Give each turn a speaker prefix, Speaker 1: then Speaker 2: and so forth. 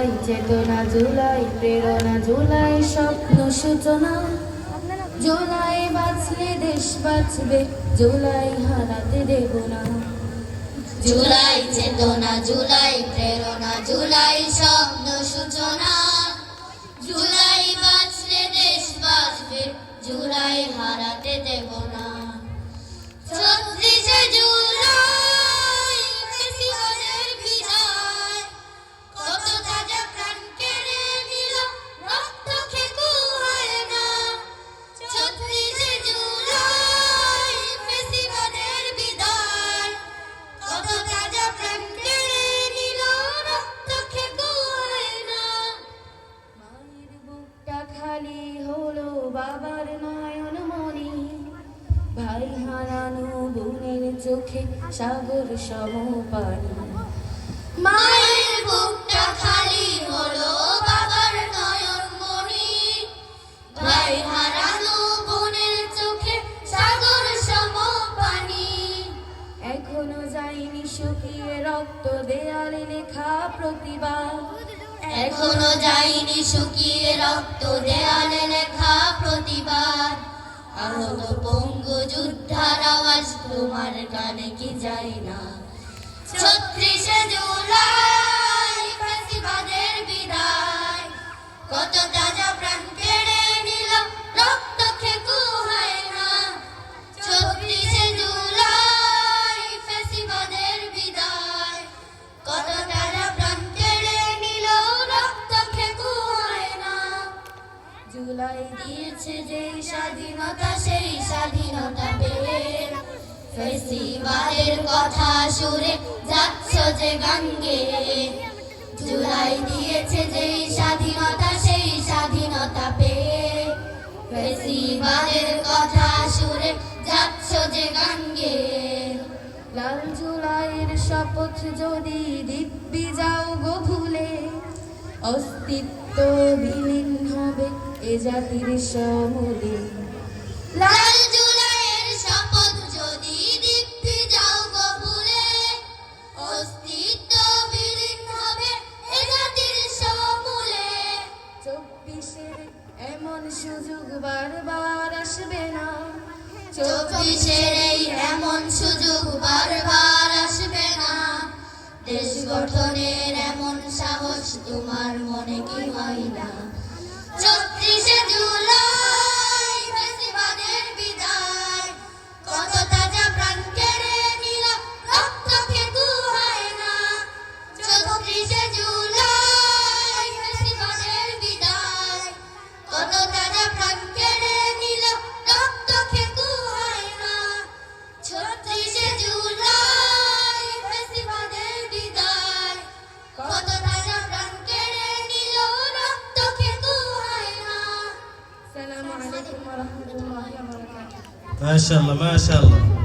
Speaker 1: জুলাই চেতনা জুলাই, প্রেরণা জুলাই, স্বপ্ন সূচনা। জুলাই বাঁচলে দেশ বাঁচবে, জুলাই হারাতে দেব না।
Speaker 2: জুলাই চেতনা, জুলাই প্রেরণা, জুলাই স্বপ্ন সূচনা। জুলাই বাঁচলে দেশ বাঁচবে, জুলাই হারাতে দেব না।
Speaker 1: বাবার নয়ন মনি। ভাই হারানো বোনের চোখে সাগর সম পানি
Speaker 2: মায়ের বুকটা খালি হলো বাবার নয়ন মনি। ভাই হারানো বোনের চোখে সাগর সম পানি
Speaker 1: এখনও যায়নি শুকিয়ে রক্ত দেয়ালে লেখা প্রতিবাদ।
Speaker 2: এখনও যায়নি শুকিয়ে রক্ত দেয়ালে লেখা প্রতিবাদ। আহত পঙ্গু যুদ্ধার আওয়াজ তোমার কানে কি যায় না? জুলাই দিয়েছে যেই স্বাধীনতা, সেই স্বাধীনতা পেয়ে ফেসিবাদের কথা সুরে যাচ্ছ যে গাঙ্গে। জুলাই দিয়েছে যেই স্বাধীনতা, সেই স্বাধীনতা পেয়ে ফেসিবাদের কথা সুরে যাচ্ছ যে গাঙ্গে।
Speaker 1: লাল জুলাইয়ের শপথ যদি দিব্যি যাও গো ভুলে অস্তিত্ব বিলীন হবে এ জাতির সমূলে
Speaker 2: লাল জুলাইয়ের শপথ যদি যাও অস্তিত্ব বিলীন হবে এ জাতির সমূলে।
Speaker 1: চব্বিশের এমন সুযোগ বারবার আসবে না।
Speaker 2: চব্বিশের এই গঠনের এমন সাহস তোমার মনে কি হয় না? ছত্রিশে ورحمة
Speaker 1: الله وبركاته ما شاء الله ما
Speaker 3: شاء الله